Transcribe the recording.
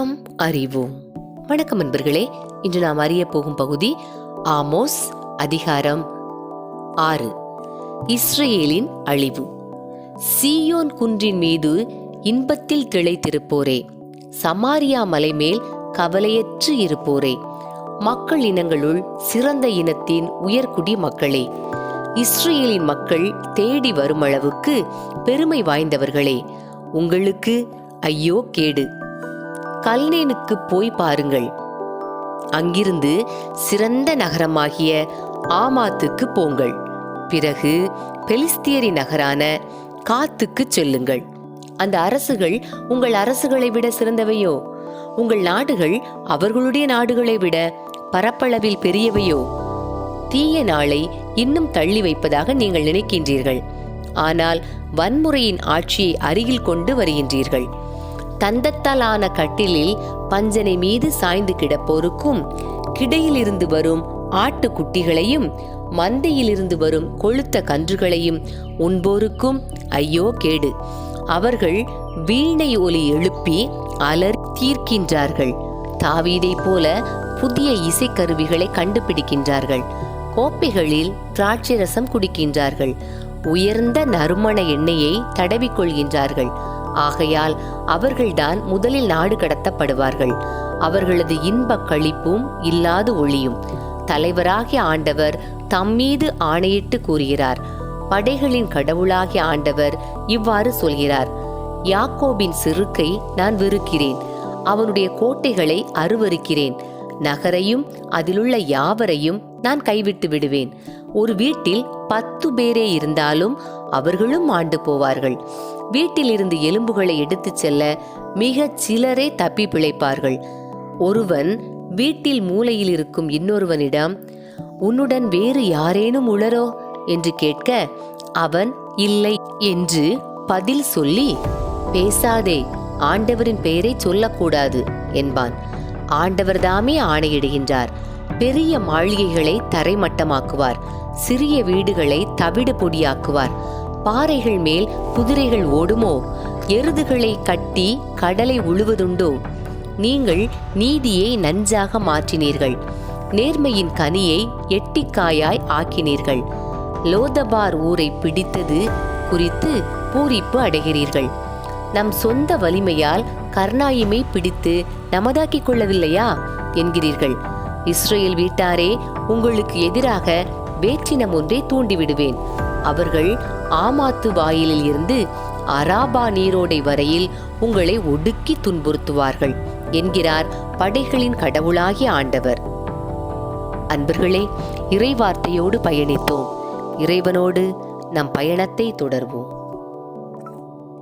விவிலியம் அறிவோம் வணக்கம் நண்பர்களே இன்று நாம் அறிய போகும் பகுதி ஆமோஸ் அதிகாரம் ஆறு. இஸ்ரேலின் அழிவு. சீயோன் குன்றின் மீது இன்பத்தில் திளைத்திருப்போரே. சமாரியா மலை மேல் கவலையற்று இருப்போரே. மக்கள் இனங்களுள் சிறந்த இனத்தின் உயர்குடி மக்களே. இஸ்ரேலின் மக்கள் தேடி வருமளவுக்கு பெருமை வாய்ந்தவர்களே. உங்களுக்கு ஐயோ கேடு. கல்னேனுக்கு போய் பாருங்கள். அங்கிருந்து சிறந்த நகரமாகிய ஆமாத்துக்கு போங்கள். பிறகு பெலிஸ்தியரி நகரான காத்துக்கு செல்லுங்கள். அந்த அரசுகள் உங்கள் அரசுகளை விட சிறந்தவையோ? உங்கள் நாடுகள் அவர்களுடைய நாடுகளை விட பரப்பளவில் பெரியவையோ? தீய நாளை இன்னும் தள்ளி வைப்பதாக நீங்கள் நினைக்கின்றீர்கள். ஆனால் வன்முறையின் ஆட்சியை அருகில் கொண்டு வருகின்றீர்கள். தந்தத்தாலான கட்டிலில் பஞ்சனை மீது சாய்ந்து கிடப்போருக்கும் கிடையிலிருந்து வரும் ஆட்டுக்குட்டிகளையும் மந்தையிலிருந்து வரும் கொழுத்த கன்றுகளையும் உண்போருக்கும் ஐயோ கேடு. அவர்கள் வீணை ஒலி எழுப்பி அலர் தீர்க்கின்றார்கள். தாவீதைப் போல புதிய இசைக்கருவிகளை கண்டுபிடிக்கின்றார்கள். கோப்பைகளில் திராட்சை ரசம் குடிக்கின்றார்கள். உயர்ந்த நறுமண எண்ணெயை தடவிக்கொள்கின்றார்கள் ஆகையால் அவர்கள்தான் முதலில் நாடு கடத்தப்படுவார்கள். அவர்களது இன்ப களிப்பும் இல்லாது ஒளியும். தலைவராகிய ஆண்டவர் தம்மீது ஆணையிட்டு கூறுகிறார். படைகளின் கடவுளாகிய ஆண்டவர் இவ்வாறு சொல்கிறார் யாக்கோபின் சிறுக்கை நான் வெறுக்கிறேன். அவனுடைய கோட்டைகளை அருவருக்கிறேன். நகரையும் அதிலுள்ள யாவரையும் நான் கைவிட்டு விடுவேன். ஒரு வீட்டில் பத்து பேரே இருந்தாலும் அவர்களும் ஆண்டு போவார்கள். வீட்டில் இருந்து எலும்புகளை எடுத்துச் செல்ல மிகச் சிலரே தப்பி பிழைப்பார்கள். ஒருவன் வீட்டில் மூலையில் இருக்கும் இன்னொருவனிடம் உன்னுடன் வேறு யாரேனும் உளரோ? என்று கேட்க அவன் இல்லை என்று பதில் சொல்லி பேசாதே ஆண்டவரின் பெயரை சொல்லக்கூடாது என்பான். ஆண்டவர்தாமே ஆணையிடுகின்றார். பெரிய மாளிகைகளை தரைமட்டமாக்குவார். சிறிய வீடுகளை தவிடு பொடியாக்குவார். பாறைகள் மேல் குதிரைகள் ஓடுமோ? எருதுகளை கட்டி கடலை உழுவதுண்டோ? நீங்கள் நீதியை நஞ்சாக மாற்றினீர்கள். நேர்மையின் கனியை எட்டிக்காயாய் ஆக்கினீர்கள். லோதபார் ஊரை பிடித்தது குறித்து பூரிப்பு அடைகிறீர்கள். நம் சொந்த வலிமையால் கர்ணாயிமை பிடித்து நமதாக்கிக் கொள்ளவில்லையா? என்கிறீர்கள். இஸ்ரேல் வீட்டாரே உங்களுக்கு எதிராக வேற்றினம் ஒன்றை தூண்டிவிடுவேன். அவர்கள் ஆமாத்து வாயிலில் இருந்து அராபா நீரோடை வரையில் உங்களை ஒடுக்கி துன்புறுத்துவார்கள் என்கிறார் படைகளின் கடவுளாகிய ஆண்டவர். அன்பர்களே இறைவார்த்தையோடு பயணித்தோம். இறைவனோடு நம் பயணத்தை தொடர்வோம்.